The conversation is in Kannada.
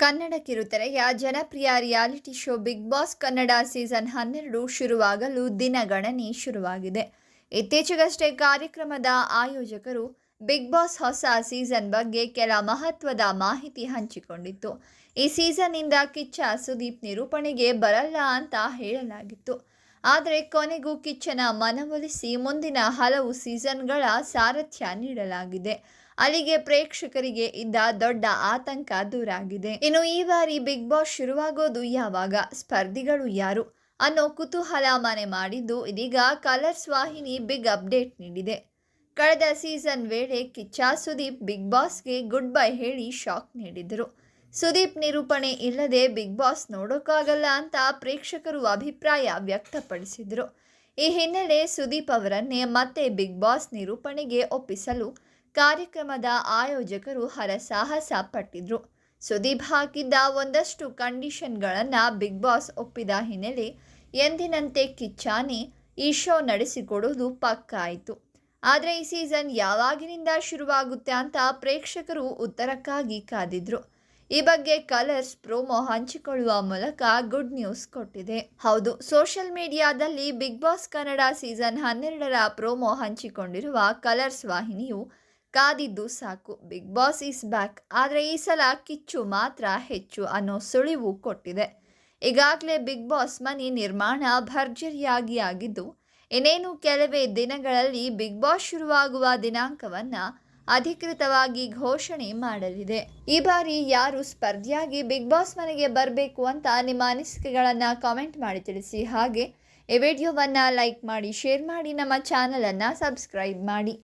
ಕನ್ನಡ ಕಿರುತೆರೆಯ ಜನಪ್ರಿಯ reality show Bigg Boss Kannada season ಹನ್ನೆರಡು ಶುರುವಾಗಲು ದಿನಗಣನೆ ಶುರುವಾಗಿದೆ. ಇತ್ತೀಚೆಗಷ್ಟೇ ಕಾರ್ಯಕ್ರಮದ ಆಯೋಜಕರು ಬಿಗ್ ಬಾಸ್ ಹೊಸ ಸೀಸನ್ ಬಗ್ಗೆ ಕೆಲ ಮಹತ್ವದ ಮಾಹಿತಿ ಹಂಚಿಕೊಂಡಿತ್ತು. ಈ ಸೀಸನ್ನಿಂದ ಕಿಚ್ಚ ಸುದೀಪ್ ನಿರೂಪಣೆಗೆ ಬರಲ್ಲ ಅಂತ ಹೇಳಲಾಗಿತ್ತು. ಆದರೆ ಕೊನೆಗೂ ಕಿಚ್ಚನ ಮನವೊಲಿಸಿ ಮುಂದಿನ ಹಲವು ಸೀಸನ್ಗಳ ಸಾರಥ್ಯ ನೀಡಲಾಗಿದೆ. ಅಲ್ಲಿಗೆ ಪ್ರೇಕ್ಷಕರಿಗೆ ಇದ್ದ ದೊಡ್ಡ ಆತಂಕ ದೂರಾಗಿದೆ. ಇನ್ನು ಈ ಬಾರಿ ಬಿಗ್ ಬಾಸ್ ಶುರುವಾಗೋದು ಯಾವಾಗ? ಸ್ಪರ್ಧಿಗಳು ಯಾರು? ಅನ್ನೋ ಕುತೂಹಲ ಮನೆ ಮಾಡಿದ್ದು ಇದೀಗ ಕಲರ್ಸ್ ವಾಹಿನಿ ಬಿಗ್ ಅಪ್ಡೇಟ್ ನೀಡಿದೆ. ಕಳೆದ ಸೀಸನ್ ವೇಳೆ ಕಿಚ್ಚ ಸುದೀಪ್ ಬಿಗ್ ಬಾಸ್ಗೆ ಗುಡ್ ಬೈ ಹೇಳಿ ಶಾಕ್ ನೀಡಿದರು. ಸುದೀಪ್ ನಿರೂಪಣೆ ಇಲ್ಲದೆ ಬಿಗ್ ಬಾಸ್ ನೋಡೋಕ್ಕಾಗಲ್ಲ ಅಂತ ಪ್ರೇಕ್ಷಕರು ಅಭಿಪ್ರಾಯ ವ್ಯಕ್ತಪಡಿಸಿದರು. ಈ ಹಿನ್ನೆಲೆ ಸುದೀಪ್ ಅವರನ್ನೇ ಮತ್ತೆ ಬಿಗ್ ಬಾಸ್ ನಿರೂಪಣೆಗೆ ಒಪ್ಪಿಸಲು ಕಾರ್ಯಕ್ರಮದ ಆಯೋಜಕರು ಹರಸಾಹಸ ಪಟ್ಟಿದ್ರು. ಸುದೀಪ್ ಹಾಕಿದ್ದ ಒಂದಷ್ಟು ಕಂಡೀಷನ್ಗಳನ್ನು ಬಿಗ್ ಬಾಸ್ ಒಪ್ಪಿದ ಹಿನ್ನೆಲೆ ಎಂದಿನಂತೆ ಕಿಚ್ಚಾನಿ ಈ ಶೋ ನಡೆಸಿಕೊಡೋದು ಪಕ್ಕ ಆಯಿತು. ಆದರೆ ಈ ಸೀಸನ್ ಯಾವಾಗಿನಿಂದ ಶುರುವಾಗುತ್ತೆ ಅಂತ ಪ್ರೇಕ್ಷಕರು ಉತ್ತರಕ್ಕಾಗಿ ಕಾದಿದ್ರು. ಈ ಬಗ್ಗೆ ಕಲರ್ಸ್ ಪ್ರೋಮೋ ಹಂಚಿಕೊಳ್ಳುವ ಮೂಲಕ ಗುಡ್ ನ್ಯೂಸ್ ಕೊಟ್ಟಿದೆ. ಹೌದು, ಸೋಷಿಯಲ್ ಮೀಡಿಯಾದಲ್ಲಿ ಬಿಗ್ ಬಾಸ್ ಕನ್ನಡ ಸೀಸನ್ ಹನ್ನೆರಡರ ಪ್ರೋಮೋ ಹಂಚಿಕೊಂಡಿರುವ ಕಲರ್ಸ್ ವಾಹಿನಿಯು ಕಾದಿದ್ದು ಸಾಕು. ಬಿಗ್ ಬಾಸ್ ಈಸ್ ಬ್ಯಾಕ್ ಆದರೆ ಈ ಸಲ ಕಿಚ್ಚು ಮಾತ್ರ ಹೆಚ್ಚು ಅನ್ನೋ ಸುಳಿವು ಕೊಟ್ಟಿದೆ. ಈಗಾಗಲೇ ಬಿಗ್ ಬಾಸ್ ಮನಿ ನಿರ್ಮಾಣ ಭರ್ಜರಿಯಾಗಿ ಆಗಿದ್ದು, ಇನ್ನೇನು ಕೆಲವೇ ದಿನಗಳಲ್ಲಿ ಬಿಗ್ ಬಾಸ್ ಶುರುವಾಗುವ ದಿನಾಂಕವನ್ನು ಅಧಿಕೃತವಾಗಿ ಘೋಷಣೆ ಮಾಡಲಿದೆ. ಈ ಬಾರಿ ಯಾರು ಸ್ಪರ್ಧಿಯಾಗಿ ಬಿಗ್ ಬಾಸ್ ಮನೆಗೆ ಬರಬೇಕು ಅಂತ ನಿಮ್ಮ ಅನಿಸಿಕೆಗಳನ್ನು ಕಾಮೆಂಟ್ ಮಾಡಿ ತಿಳಿಸಿ. ಹಾಗೆ ಈ ವಿಡಿಯೋವನ್ನು ಲೈಕ್ ಮಾಡಿ ಶೇರ್ ಮಾಡಿ, ನಮ್ಮ ಚಾನಲನ್ನು ಸಬ್ಸ್ಕ್ರೈಬ್ ಮಾಡಿ.